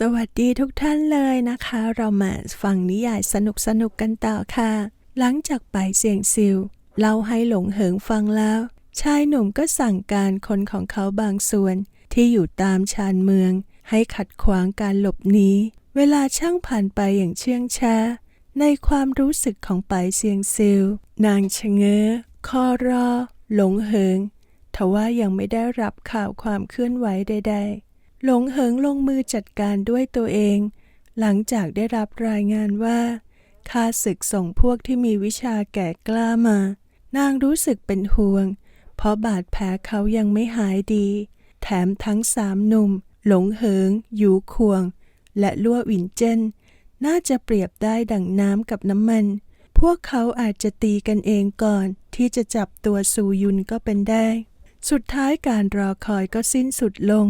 สวัสดีทุกท่านเลยนะคะ เรามาฟังนิยายสนุกสนุกๆกันต่อค่ะ หลังจากไปเสียงซิวเล่าให้หลงเหิงฟังแล้ว ชายหนุ่มก็สั่งการคนของเขาบางส่วน ที่อยู่ตามชานเมือง ให้ขัดขวางการหลบหนีเวลาช่างผ่านไปอย่างเชื่องช้า ในความรู้สึกของไปเสียงซิว นางชะเง้อคอรอ หลงเหิงทว่ายังไม่ได้รับข่าวความเคลื่อนไหวใดๆ หลงเหิงลงมือจัดการด้วยตัวเอง หลังจากได้รับรายงานว่าข้าศึกส่งพวกที่มีวิชาแก่กล้ามา นางรู้สึกเป็นห่วง เพราะบาดแผลเขายังไม่หายดี แถมทั้งสามหนุ่ม หลงเหิงหยูควง และลั่ววินเจนน่าจะเปรียบได้ดั่งน้ำกับน้ำมัน พวกเขาอาจจะตีกันเองก่อน ที่จะจับตัวซูยุนก็เป็นได้ สุดท้ายการรอคอยก็สิ้นสุดลง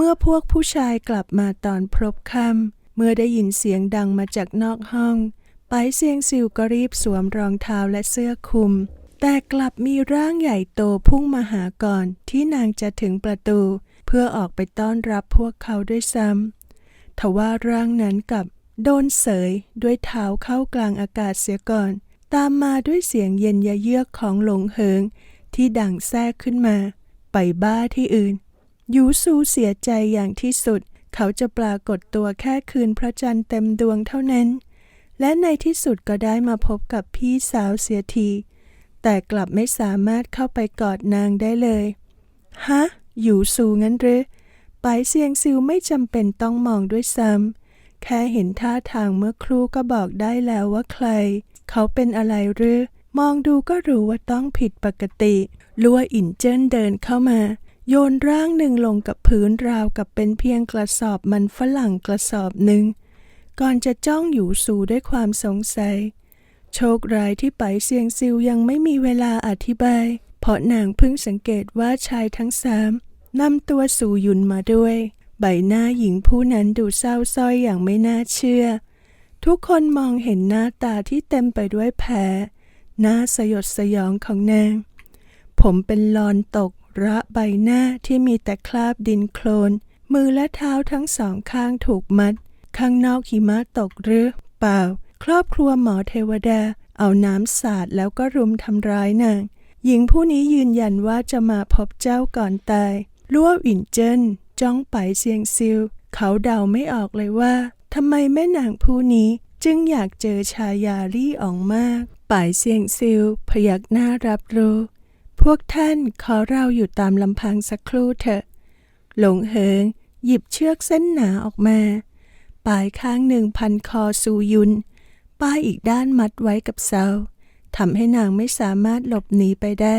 เมื่อพวกผู้ชายกลับมาตอนพรบค่ำเมื่อได้ยินเสียงดังมาจากนอกห้อง ไปเซียงซิวก็รีบสวมรองเท้าและเสื้อคลุม แต่กลับมีร่างใหญ่โตพุ่งมาหาก่อนที่นางจะถึงประตู เพื่อออกไปต้อนรับพวกเขาด้วยซ้ำทว่าร่างนั้นกลับโดนเสยด้วยเท้าเข้ากลางอากาศเสียก่อน ตามมาด้วยเสียงเย็นยะเยือกของหลงเหิง ที่ดังแทรกขึ้นมา ไปบ้าที่อื่น ยูซูเสียใจอย่างที่สุด เขาจะปรากฏตัวแค่คืนพระจันทร์เต็มดวงเท่านั้น และในที่สุดก็ได้มาพบกับพี่สาวเสียที แต่กลับไม่สามารถเข้าไปกอดนางได้เลย ฮะ ยูซูงั้นหรือไปเซียงซิวไม่จำเป็นต้องมองด้วยซ้ำ แค่เห็นท่าทางเมื่อครู่ก็บอกได้แล้วว่าใคร เขาเป็นอะไรหรือ มองดูก็รู้ว่าต้องผิดปกติ ลัวอินเจิ้นเดินเข้ามา โยนร่างหนึ่งลงกับพื้นราวกับเป็นเพียงกระสอบมันฝรั่งกระสอบหนึ่ง ก่อนจะจ้องอยู่สู่ด้วยความสงสัย โชคร้ายที่ไปเซียงซิวยังไม่มีเวลาอธิบาย เพราะนางเพิ่งสังเกตว่าชายทั้งสามนำตัวสู่ยุนมาด้วย ใบหน้าหญิงผู้นั้นดูเศร้าส้อยอย่างไม่น่าเชื่อ ทุกคนมองเห็นหน้าตาที่เต็มไปด้วยแผลหน้าสยดสยองของนาง ผมเป็นลอนตก ระใบหน้าที่มีแต่คราบดินโคลน มือและเท้าทั้งสองข้างถูกมัด ข้างนอกหิมะตกหรือ เปล่า ครอบครัวหมอเทวดา เอาน้ำสาดแล้วก็รุมทำร้ายนาง หญิงผู้นี้ยืนยันว่าจะมาพบเจ้าก่อนตายลั่วอินเจินจ้องไปเซียงซิว เขาเดาไม่ออกเลยว่าทำไมแม่นางผู้นี้จึงอยากเจอชายาลี่อองมากป่ายเซียงซิว พยักหน้ารับรู้ พวกท่านขอเราอยู่ตามลำพังสักครู่เถอะ หลงเหิง หยิบเชือกเส้นหนาออกมา ปลายข้างหนึ่งพันคอซูยุน ป้ายอีกด้านมัดไว้กับเสาทำให้นางไม่สามารถหลบหนีไปได้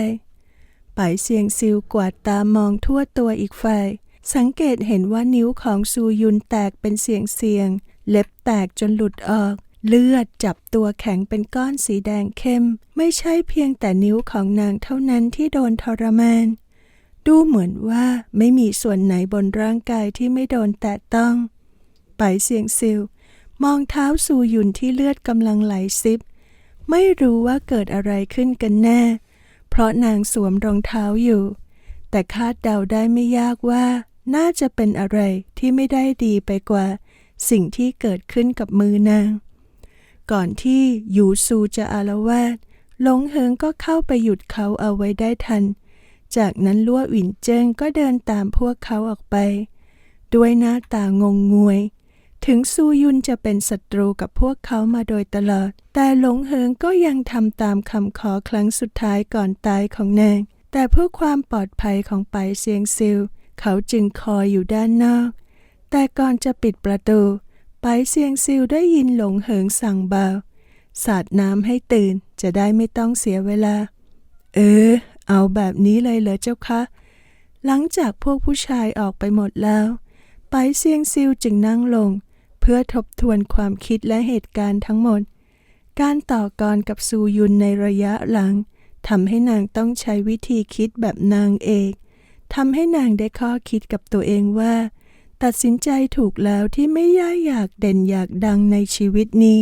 ป่ายเซียงซิวกวาดตามองทั่วตัวอีกฝ่าย สังเกตเห็นว่านิ้วของซูยุนแตกเป็นเสียงเสียง เล็บแตกจนหลุดออก เลือดจับตัวแข็งเป็นก้อนสีแดงเข้ม ไม่ใช่เพียงแต่นิ้วของนางเท่านั้นที่โดนทรมาน ดูเหมือนว่าไม่มีส่วนไหนบนร่างกายที่ไม่โดนแตะต้อง ไปเสียงซิล มองเท้าซูยุนที่เลือดกำลังไหลซิบ ไม่รู้ว่าเกิดอะไรขึ้นกันแน่ เพราะนางสวมรองเท้าอยู่ แต่คาดเดาได้ไม่ยากว่า น่าจะเป็นอะไรที่ไม่ได้ดีไปกว่า สิ่งที่เกิดขึ้นกับมือนาง ก่อนที่ยูซูจะอารวาสหลงเหิงก็เข้าไปหยุดเขาเอาไว้ได้ทัน จากนั้นลั่วหวินเจิ้งก็เดินตามพวกเขาออกไป ด้วยหน้าตางงงวย ถึงซูยุนจะเป็นศัตรูกับพวกเขามาโดยตลอด แต่หลงเหิงก็ยังทำตามคำขอครั้งสุดท้ายก่อนตายของนาง แต่เพื่อความปลอดภัยของไปเซียงซิล เขาจึงคอยอยู่ด้านนอก แต่ก่อนจะปิดประตู ไปเซียงซิลได้ยินหลงเหิงสั่งเบาสาดน้ำให้ตื่นจะได้ไม่ต้องเสียเวลา เออ เอาแบบนี้เลยเหรอเจ้าคะ หลังจากพวกผู้ชายออกไปหมดแล้ว ไปเซียงซิลจึงนั่งลง เพื่อทบทวนความคิดและเหตุการณ์ทั้งหมด การต่อกรกับซูยุนในระยะหลังทำให้นางต้องใช้วิธีคิดแบบนางเอกทำให้นางได้ข้อคิดกับตัวเองว่า ตัดสินใจถูกแล้วที่ไม่ย่าอยากเด่นอยากดังในชีวิตนี้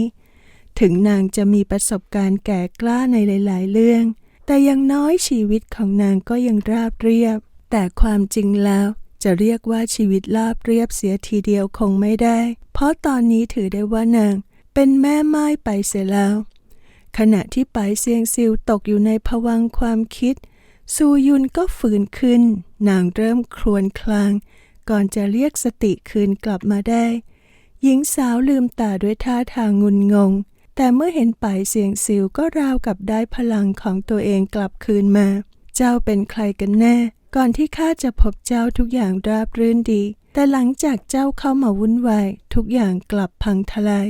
ถึงนางจะมีประสบการณ์แก่กล้าในหลาย ๆ เรื่อง แต่ยังน้อยชีวิตของนางก็ยังราบเรียบ แต่ความจริงแล้วจะเรียกว่าชีวิตราบเรียบเสียทีเดียวคงไม่ได้ เพราะตอนนี้ถือได้ว่านาง เป็นแม่ไม้ไปเสียแล้ว ขณะที่ไปเซียงซิวตกอยู่ในภวังค์ความคิด ซูยุนก็ฝืนขึ้น นางเริ่มครวญคลาง ก่อนจะเรียกสติคืนกลับมาได้ หญิงสาวลืมตาด้วยท่าทางงุนงง แต่เมื่อเห็นไปเสียงซิวก็ราวกับได้พลังของตัวเองกลับคืนมา เจ้าเป็นใครกันแน่ ก่อนที่ข้าจะพบเจ้าทุกอย่างราบรื่นดี แต่หลังจากเจ้าเข้ามาวุ่นวายทุกอย่างกลับพังทลาย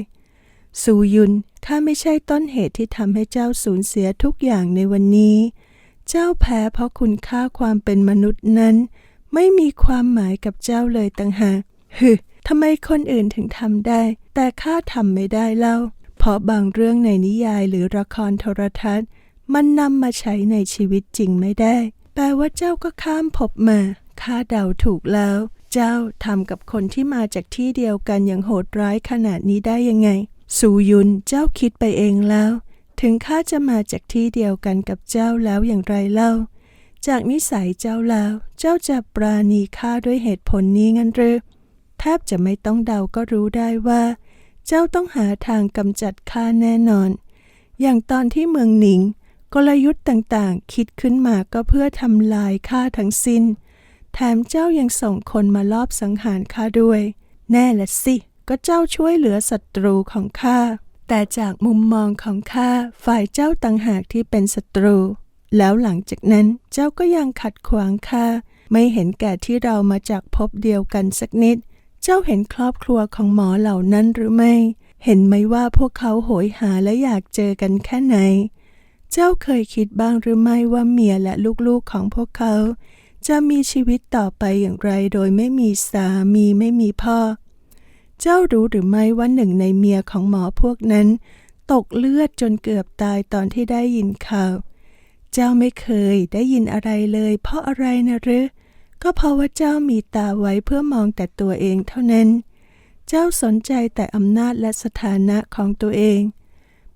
ซูยุนข้าไม่ใช่ต้นเหตุที่ทำให้เจ้าสูญเสียทุกอย่างในวันนี้ เจ้าแพ้เพราะคุณค่าความเป็นมนุษย์นั้น ไม่มีความหมายกับเจ้าเลยต่างหากฮึทำไมคนอื่นถึงทำได้ แต่ข้าทำไม่ได้เล่า เพราะบางเรื่องในนิยายหรือละครโทรทัศน์ มันนำมาใช้ในชีวิตจริงไม่ได้ แปลว่าเจ้าก็ข้ามภพมาข้าเดาถูกแล้ว เจ้าทำกับคนที่มาจากที่เดียวกันอย่างโหดร้ายขนาดนี้ได้ยังไง สูยุนเจ้าคิดไปเองแล้ว ถึงข้าจะมาจากที่เดียวกันกับเจ้าแล้วอย่างไรเล่า จากนิสัยเจ้าแล้ว เจ้าจะปราณีข้าด้วยเหตุผลนี้งั้นหรือแทบจะไม่ต้องเดาก็รู้ได้ว่า เจ้าต้องหาทางกำจัดข้าแน่นอน อย่างตอนที่เมืองหนิง กลยุทธ์ต่างๆ คิดขึ้นมาก็เพื่อทำลายข้าทั้งสิ้น แถมเจ้ายังส่งคนมาลอบสังหารข้าด้วย แน่ละสิ ก็เจ้าช่วยเหลือศัตรูของข้าแต่จากมุมมองของข้าฝ่ายเจ้าต่างหากที่เป็นศัตรู แล้วหลังจากนั้นเจ้าก็ยังขัดขวางข้าไม่เห็นแก่ที่เรามาจากภพเดียวกันสักนิด เจ้าเห็นครอบครัวของหมอเหล่านั้นหรือไม่ เห็นไหมว่าพวกเขาโหยหาและอยากเจอกันแค่ไหน เจ้าเคยคิดบ้างหรือไม่ว่าเมียและลูกๆของพวกเขา จะมีชีวิตต่อไปอย่างไรโดยไม่มีสามีไม่มีพ่อ เจ้ารู้หรือไม่ว่าหนึ่งในเมียของหมอพวกนั้น ตกเลือดจนเกือบตายตอนที่ได้ยินข่าว เจ้าไม่เคยได้ยินอะไรเลย เพราะอะไรนะหรือก็เพราะว่าเจ้ามีตาไว้เพื่อมองแต่ตัวเองเท่านั้น เจ้าสนใจแต่อำนาจและสถานะของตัวเอง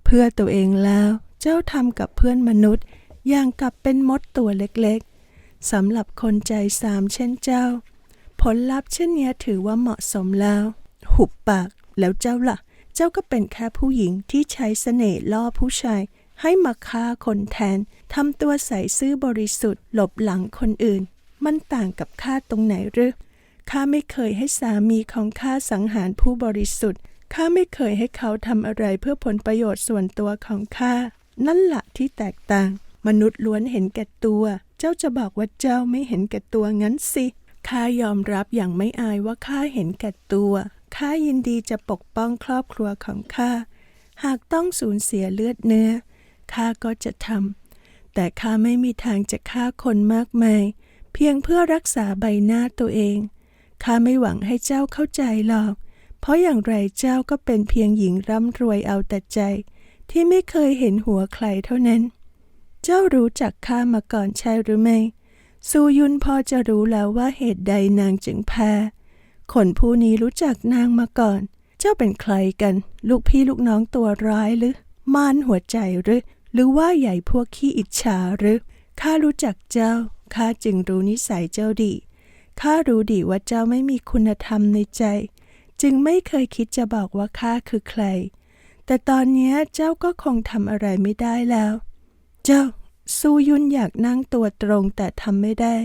เพื่อตัวเองแล้ว เจ้าทำกับเพื่อนมนุษย์ อย่างกับเป็นมดตัวเล็กๆสำหรับคนใจสามเช่นเจ้า ผลลัพธ์เช่นนี้ถือว่าเหมาะสมแล้ว หุบปากแล้วเจ้าล่ะ เจ้าก็เป็นแค่ผู้หญิงที่ใช้เสน่ห์ล่อผู้ชาย ให้มาฆ่าคนแทนทำตัวใสซื่อบริสุทธิ์หลบหลังคนอื่น มันต่างกับข้าตรงไหนหรือข้าไม่เคยให้สามีของข้าสังหารผู้บริสุทธิ์ข้าไม่เคยให้เขาทำอะไรเพื่อผลประโยชน์ส่วนตัวของข้านั่นแหละที่แตกต่าง มนุษย์ล้วนเห็นแก่ตัว เจ้าจะบอกว่าเจ้าไม่เห็นแก่ตัวงั้นสิข้ายอมรับอย่างไม่อายว่าข้าเห็นแก่ตัวข้ายินดีจะปกป้องครอบครัวของข้าหากต้องสูญเสียเลือดเนื้อ ข้าก็จะทำแต่ข้าไม่มีทางจะฆ่าคนมากมาย เพียงเพื่อรักษาใบหน้าตัวเองข้าไม่หวังให้เจ้าเข้าใจหรอก เพราะอย่างไรเจ้าก็เป็นเพียงหญิงร่ำรวยเอาแต่ใจ ที่ไม่เคยเห็นหัวใครเท่านั้น เจ้ารู้จักข้ามาก่อนใช่หรือไม่ซูยุนพอจะรู้แล้วว่าเหตุใดนางจึงแพ้คนผู้นี้รู้จักนางมาก่อน เจ้าเป็นใครกัน ลูกพี่ลูกน้องตัวร้ายหรือมารหัวใจหรือ หรือว่าใหญ่พวกขี้อิจฉาหรือข้ารู้จักเจ้าข้าจึงรู้นิสัยเจ้าดีข้ารู้ดีว่าเจ้าไม่มีคุณธรรมในใจ จึงไม่เคยคิดจะบอกว่าข้าคือใคร แต่ตอนนี้เจ้าก็คงทำอะไรไม่ได้แล้ว เจ้าซูยุนอยากนั่งตัวตรงแต่ทำไม่ได้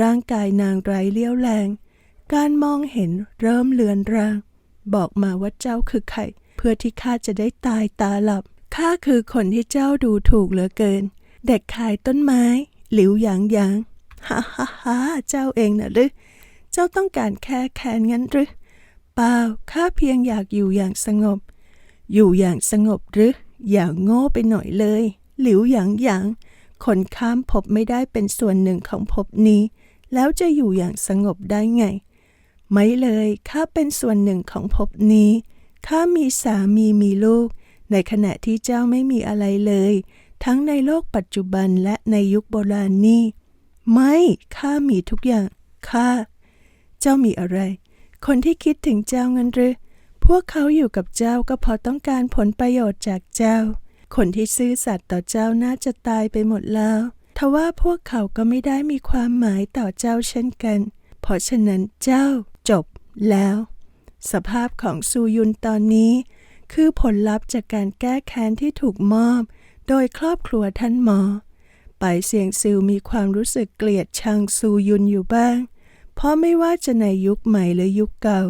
ร่างกายนางไร้เลี้ยวแรง การมองเห็นเริ่มเลือนราง บอกมาว่าเจ้าคือใคร เพื่อที่ข้าจะได้ตายตาหลับ ข้าคือคนที่เจ้าดูถูกเหลือเกิน เด็กขายต้นไม้ หลิวหยางหยางฮ่าฮ่าฮ่าเจ้าเองนะหรือ เจ้าต้องการแค่แค้นงั้นหรือ เปล่า ข้าเพียงอยากอยู่อย่างสงบ อยู่อย่างสงบหรือ อย่างโง่ไปหน่อยเลย หลิวหยางหยาง คนข้ามภพไม่ได้เป็นส่วนหนึ่งของภพนี้ แล้วจะอยู่อย่างสงบได้ไง ไม่เลย ข้าเป็นส่วนหนึ่งของภพนี้ ข้ามีสามีมีลูก ในขณะที่เจ้าไม่มีอะไรเลย ทั้งในโลกปัจจุบันและในยุคโบราณนี้ไม่ข้ามีทุกอย่างข้าเจ้ามีอะไร คนที่คิดถึงเจ้างั้นหรือพวกเขาอยู่กับเจ้าก็พราะต้องการผลประโยชน์จากเจ้า คนที่ซื่อสัตย์ต่อเจ้าน่าจะตายไปหมดแล้วทว่าพวกเขาก็ไม่ได้มีความหมายต่อเจ้าเช่นกันผราะฉะนั้นเจ้าจบแล้ว สภาพของซูยุนตอนนี้ คือผลลัพธ์จากการแก้แค้นที่ถูกมอบ โดยครอบครัวท่านหมอ ไปเสียงซิลมีความรู้สึกเกลียดชังซูยุนอยู่บ้าง เพราะไม่ว่าจะในยุคใหม่หรือยุคเก่า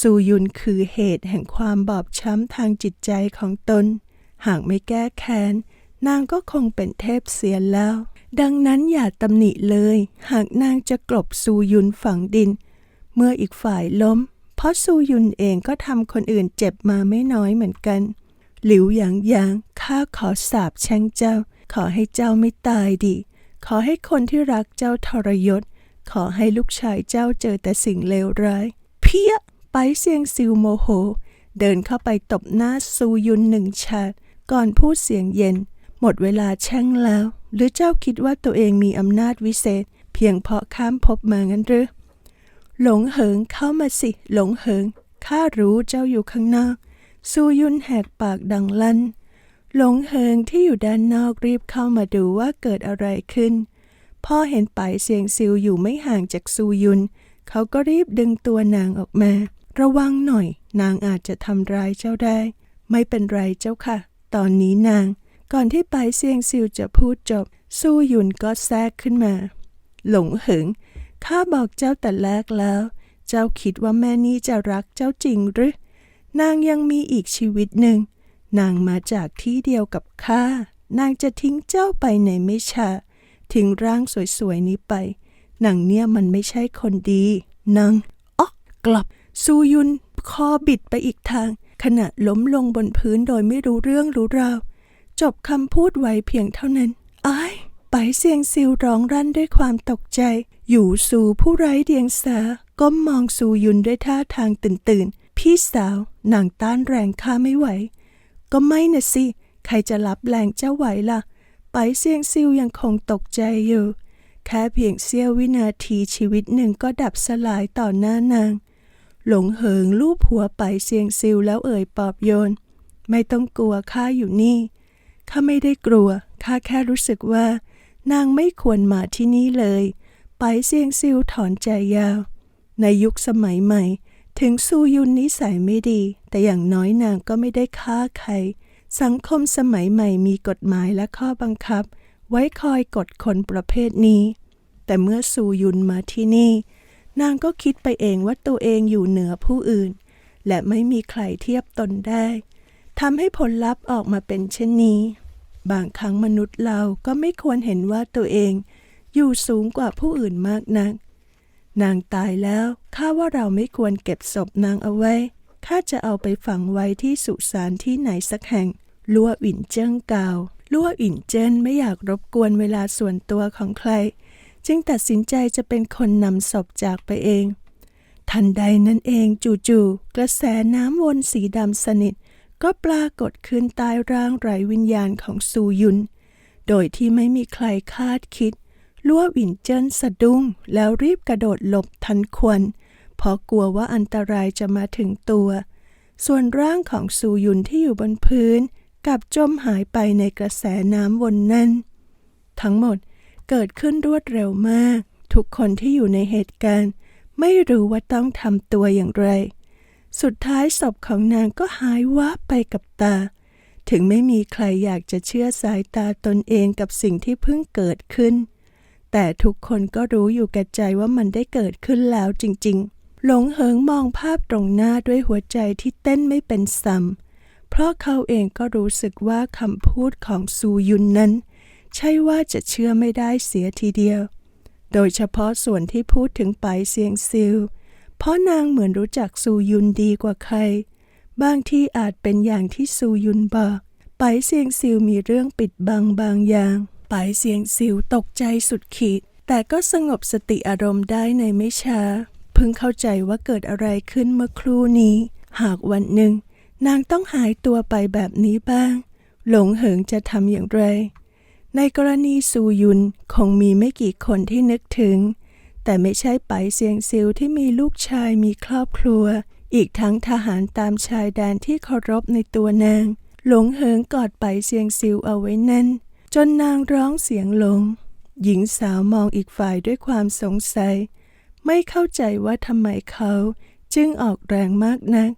ซูยุนคือเหตุแห่งความบอบช้ำทางจิตใจของตน หากไม่แก้แค้น นางก็คงเป็นเทพเสียนแล้ว ดังนั้นอย่าตำหนิเลย หากนางจะกลบซูยุนฝังดิน เมื่ออีกฝ่ายล้ม เพราะซูยุนเองก็ทำคนอื่นเจ็บมาไม่น้อยเหมือนกัน หลิวหยางหยางข้าขอสาบแช่งเจ้า ขอให้เจ้าไม่ตายดีขอให้คนที่รักเจ้าทรยศ ขอให้ลูกชายเจ้าเจอแต่สิ่งเลวร้าย เพี้ย ไปเซียงซิวโมโห เดินเข้าไปตบหน้าซูยุนหนึ่งชาติก่อนพูดเสียงเย็น หมดเวลาแช่งแล้ว หรือเจ้าคิดว่าตัวเองมีอำนาจวิเศษ เพียงเพราะข้ามภพมางั้นหรือ หลงเหิงเข้ามาสิ หลงเหิงข้ารู้เจ้าอยู่ข้างนอกซูยุนแหกปากดังลั่น หลงเหิงที่อยู่ด้านนอกรีบเข้ามาดูว่าเกิดอะไรขึ้น พ่อเห็นไปเสียงซิวอยู่ไม่ห่างจากซูยุน เขาก็รีบดึงตัวนางออกมา ระวังหน่อย นางอาจจะทำร้ายเจ้าได้ ไม่เป็นไรเจ้าค่ะ ตอนนี้นาง ก่อนที่ไปเซียงซิวจะพูดจบสู้ยุนก็แทรกขึ้นมา หลงเหิง ข้าบอกเจ้าแต่แรกแล้ว เจ้าคิดว่าแม่นี่จะรักเจ้าจริงหรือ นางยังมีอีกชีวิตหนึ่ง นางมาจากที่เดียวกับข้า นางจะทิ้งเจ้าไปในไม่ช้าทิ้งร่างสวยๆนี้ไป นางเนี่ยมันไม่ใช่คนดี นางอ๊อกกลับ ซูยุนคอบิดไปอีกทาง ขณะล้มลงบนพื้นโดยไม่รู้เรื่องรู้ราว จบคำพูดไว้เพียงเท่านั้น อ้าย ไปเสียงซิวร้องรั่นด้วยความตกใจ อยู่สู่ผู้ไร้เดียงสา ก้มมองซูยุนด้วยท่าทางตื่นตื่น พี่สาว นางต้านแรงข้าไม่ไหว ก็ไม่น่ะสิ ใครจะรับแรงเจ้าไหวล่ะ ไปเสียงซิวยังคงตกใจอยู่ แค่เพียงเสี้ยววินาทีชีวิตหนึ่งก็ดับสลายต่อหน้านาง หลงเหิงลูบหัวไปเสียงซิวแล้วเอ่ยปอบโยน ไม่ต้องกลัวข้าอยู่นี่ ข้าไม่ได้กลัว ข้าแค่รู้สึกว่า นางไม่ควรมาที่นี่เลย ไปเสียงซิวถอนใจยาว ในยุคสมัยใหม่ ถึงซูยุนนิสัยไม่ดี แต่อย่างน้อยนางก็ไม่ได้ฆ่าใคร สังคมสมัยใหม่มีกฎหมายและข้อบังคับ ไว้คอยกดคนประเภทนี้ แต่เมื่อซูยุนมาที่นี่ นางก็คิดไปเองว่าตัวเองอยู่เหนือผู้อื่น และไม่มีใครเทียบตนได้ทำให้ผลลัพธ์ออกมาเป็นเช่นนี้ บางครั้งมนุษย์เราก็ไม่ควรเห็นว่าตัวเอง อยู่สูงกว่าผู้อื่นมากนัก นางตายแล้วข้าว่าเราไม่ควรเก็บศพนางเอาไว้ข้าจะเอาไปฝังไว้ที่สุสานที่ไหนสักแห่งลัวอินเจิ้งกล่าวลัวอินเจิ้นไม่อยากรบกวนเวลาส่วนตัวของใคร จึงตัดสินใจจะเป็นคนนำศพจากไปเอง ทันใดนั้นเองจู่ๆกระแสน้ำวนสีดำสนิท ก็ปรากฏขึ้นใต้ร่างไร้วิญญาณของซูยุน โดยที่ไม่มีใครคาดคิดลัววินเจิ้นสะดุ้งแล้วรีบกระโดดหลบทันควนเพราะกลัวว่าอันตรายจะมาถึงตัว ส่วนร่างของซูยุนที่อยู่บนพื้นกลับจมหายไปในกระแสน้ำวนนั้น ทั้งหมดเกิดขึ้นรวดเร็วมาก ทุกคนที่อยู่ในเหตุการณ์ ไม่รู้ว่าต้องทำตัวอย่างไร สุดท้ายศพของนางก็หายวับไปกับตา ถึงไม่มีใครอยากจะเชื่อสายตาตนเองกับสิ่งที่เพิ่งเกิดขึ้น แต่ทุกคนก็รู้อยู่แก่ใจว่ามันได้เกิดขึ้นแล้วจริงๆ หลงเหิงมองภาพตรงหน้าด้วยหัวใจที่เต้นไม่เป็นซ้ำเพราะเขาเองก็รู้สึกว่าคำพูดของซูยุนนั้น ใช่ว่าจะเชื่อไม่ได้เสียทีเดียว โดยเฉพาะส่วนที่พูดถึงไปเซียงซิล เพราะนางเหมือนรู้จักซูยุนดีกว่าใคร บางที่อาจเป็นอย่างที่ซูยุนบอกไปเซียงซิลมีเรื่องปิดบังบางอย่างไปเซียงซิลตกใจสุดขีด แต่ก็สงบสติอารมณ์ได้ในไม่ช้าเพิ่งเข้าใจว่าเกิดอะไรขึ้นเมื่อครู่นี้ หากวันหนึ่ง นางต้องหายตัวไปแบบนี้บ้าง หลงเหิงจะทำอย่างไร ในกรณีซูยุนคงมีไม่กี่คนที่นึกถึง แต่ไม่ใช่ไปเซียงซิลที่มีลูกชายมีครอบครัว อีกทั้งทหารตามชายแดนที่เคารพในตัวนาง หลงเหิงกอดไปเซียงซิลเอาไว้แน่น จนนางร้องเสียงหลง หญิงสาวมองอีกฝ่ายด้วยความสงสัย ไม่เข้าใจว่าทำไมเขาจึงออกแรงมากนัก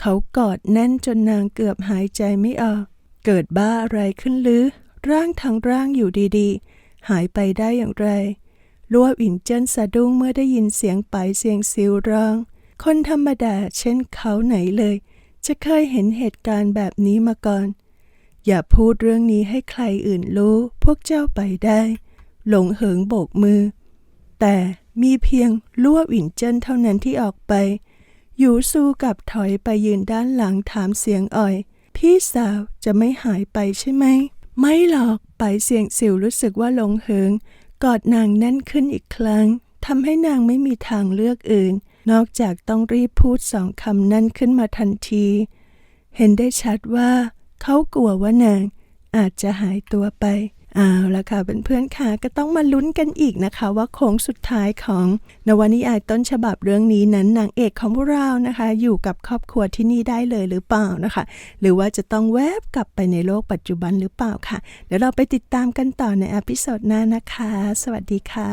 เขากอดแน่นจนนางเกือบหายใจไม่ออก เกิดบ้าอะไรขึ้นหรือ ร่างทั้งร่างอยู่ดีๆ หายไปได้อย่างไร ลัวอินเจิ้นสะดุ้งเมื่อได้ยินเสียงไปเสียงซิวร้อง คนธรรมดาเช่นเขาไหนเลย จะเคยเห็นเหตุการณ์แบบนี้มาก่อน อย่าพูดเรื่องนี้ให้ใครอื่นรู้ พวกเจ้าไปได้ หลงเหิงโบกมือ แต่มีเพียงลัวหวินเจิ้นเท่านั้นที่ออกไป อยู่สู้กับถอยไปยืนด้านหลังถามเสียงอ่อย พี่สาวจะไม่หายไปใช่ไหม ไม่หรอก ไปเสียงสิวรู้สึกว่าหลงเหิง กอดนางแน่นขึ้นอีกครั้งทำให้นางไม่มีทางเลือกอื่น นอกจากต้องรีบพูดสองคำนั้นขึ้นมาทันที เห็นได้ชัดว่า เขากลัวว่านางอาจจะหายตัวไป เอาละค่ะเพื่อนๆค่ะก็ต้องมาลุ้นกันอีกนะคะ ว่าโค้งสุดท้ายของนวนิยายต้นฉบับเรื่องนี้นั้นนางเอกของพวกเรานะคะ อยู่กับครอบครัวที่นี่ได้เลยหรือเปล่านะคะ หรือว่าจะต้องแวบกลับไปในโลกปัจจุบันหรือเปล่าค่ะ เดี๋ยวเราไปติดตามกันต่อในอพิโซดหน้านะคะ สวัสดีค่ะ